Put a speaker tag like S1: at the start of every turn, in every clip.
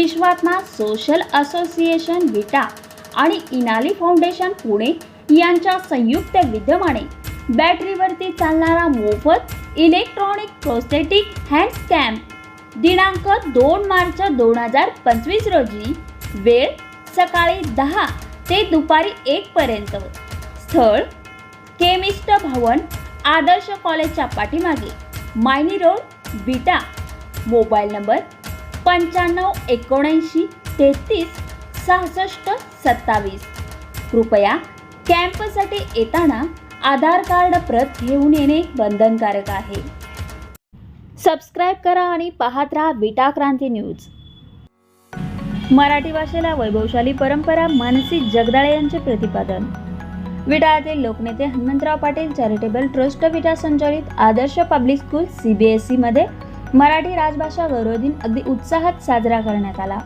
S1: विश्वात्मा social association विटा आणि इनाली फाउंडेशन पुणे यांच्या संयुक्त विद्यमाने बॅटरीवरती चालणारा मोफत इलेक्ट्रॉनिक प्रोस्थेटिक हँड स्कॅम्प दिनांक दोन मार्च दोन हजार पंचवीस रोजी वेळ सकाळी दहा ते दुपारी एक पर्यंत. स्थळ केमिस्ट भवन आदर्श कॉलेजच्या पाठीमागे. Mayni road Vita mobile number पंच्याण्णव एकोणऐंशी तेहतीस सहासष्ट सत्तावीस. कृपया कॅम्पसाठी येताना आधार कार्ड प्रत घेऊन येणे बंधनकारक आहे. सबस्क्राईब करा आणि पाहत राहा विटा क्रांती न्यूज. मराठी भाषेला वैभवशाली परंपरा मानसी जगदाळे यांचे प्रतिपादन. विटा येथील लोकनेते हनुमंतराव पाटील चॅरिटेबल ट्रस्ट विटा संचालित आदर्श पब्लिक स्कूल सीबीएसई मध्ये मराठी राजभाषा गौरव दिन अगदी उत्साहात साजरा करण्यात आला.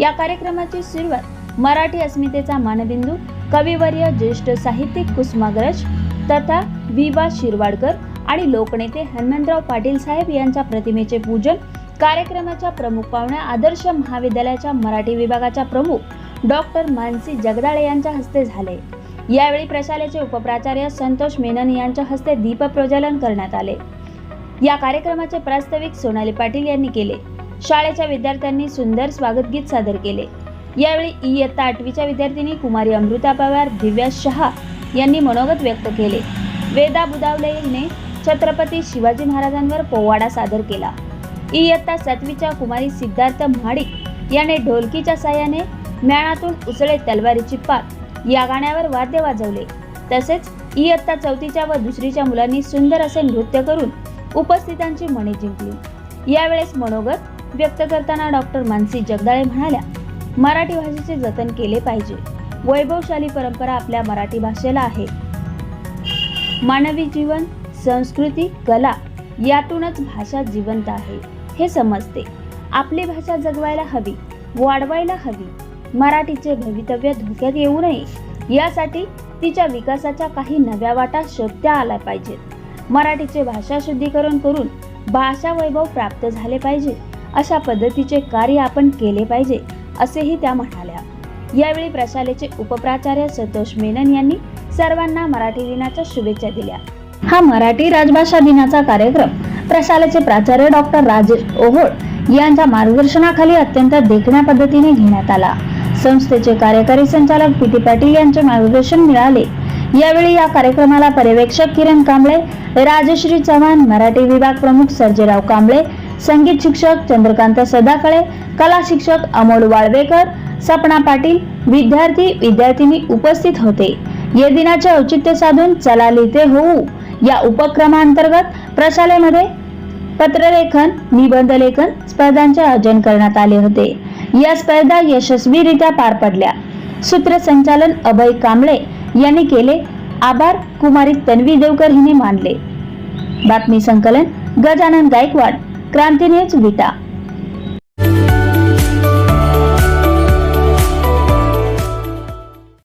S1: या कार्यक्रमाची सुरुवात मराठी अस्मितेचा मानबिंदू कविवर्य ज्येष्ठ साहित्यिक कुसुमाग्रज तथा विवा शिरवाडकर आणि लोकनेते हनुमंतराव पाटील साहेब यांच्या प्रतिमेचे पूजन कार्यक्रमाच्या प्रमुख पाहुण्या आदर्श महाविद्यालयाच्या मराठी विभागाच्या प्रमुख डॉक्टर मानसी जगदाळे यांच्या हस्ते झाले. यावेळी प्रशालेचे उपप्राचार्य संतोष मेनन यांच्या हस्ते दीपप्रज्वलन करण्यात आले. या कार्यक्रमाचे प्रास्ताविक सोनाली पाटील यांनी केले. शाळेच्या विद्यार्थ्यांनी सुंदर स्वागत गीत सादर केले. यावेळी इयत्ता आठवीच्या विद्यार्थिनी कुमारी अमृता पवार दिव्या शहा यांनी मनोगत व्यक्त केले. वेदा बुदावले हिने छत्रपती शिवाजी महाराजांवर पोवाडा सादर केला. इयत्ता सातवीच्या कुमारी सिद्धार्थ महाडिक याने ढोलकीच्या साह्याने म्याणातून उसळे तलवारीची पात या गाण्यावर वाद्य वाजवले. तसेच इयत्ता चौथीच्या व दुसरीच्या मुलांनी सुंदर असे नृत्य करून उपस्थितांची मने जिंकली. यावेळेस मनोगत व्यक्त करताना डॉक्टर मानसी जगदाळे म्हणाल्या मराठी भाषेचे जतन केले पाहिजे. वैभवशाली परंपरा आपल्या मराठी भाषेला आहे. मानवी जीवन संस्कृती कला यातूनच भाषा जिवंत आहे. हे समजते. आपली भाषा जगवायला हवी वाढवायला हवी. मराठीचे भवितव्य धोक्यात येऊ नये. यासाठी तिच्या विकासाच्या काही नव्या वाटा शोधत्या आल्या पाहिजेत. मराठीचे भाषा शुद्धीकरण करून भाषा वैभव प्राप्त झाले पाहिजे. अशा पद्धतीचे कार्य आपण केले पाहिजे असेही त्या म्हणाल्या. यावेळी प्रशालेचे उपप्राचार्य सतोष मेनन यांनी सर्वांना मराठी दिनाच्या शुभेच्छा दिल्या. हा मराठी राजभाषा दिनाचा कार्यक्रम प्रशालेचे प्राचार्य डॉक्टर राजेश ओहोळ यांच्या मार्गदर्शनाखाली अत्यंत देखण्या पद्धतीने घेण्यात आला. संस्थेचे कार्यकारी संचालक पी टी पाटील यांचे मार्गदर्शन मिळाले. यावेळी या कार्यक्रमाला पर्यवेक्षक किरण कांबळे राजश्री चव्हाण मराठी विभाग प्रमुख सर्जेराव कांबळे संगीत शिक्षक चंद्रकांत सदाकळे कला शिक्षक अमोल वाळवेकर सपना पाटील विद्यार्थी विद्यार्थिनी उपस्थित होते. या दिनाचे औचित्य साधून चला लिहिते होऊ. या उपक्रमांतर्गत प्रशालेमध्ये पत्रलेखन निबंध लेखन स्पर्धांचे आयोजन करण्यात आले होते. या स्पर्धा यशस्वीरित्या पार पडल्या. सूत्रसंचालन अभय कांबळे यांनी केले. आभार कुमारी तन्वी देवकर हिने मानले. बातमी संकलन गजानन गायकवाड क्रांती न्यूज विटा.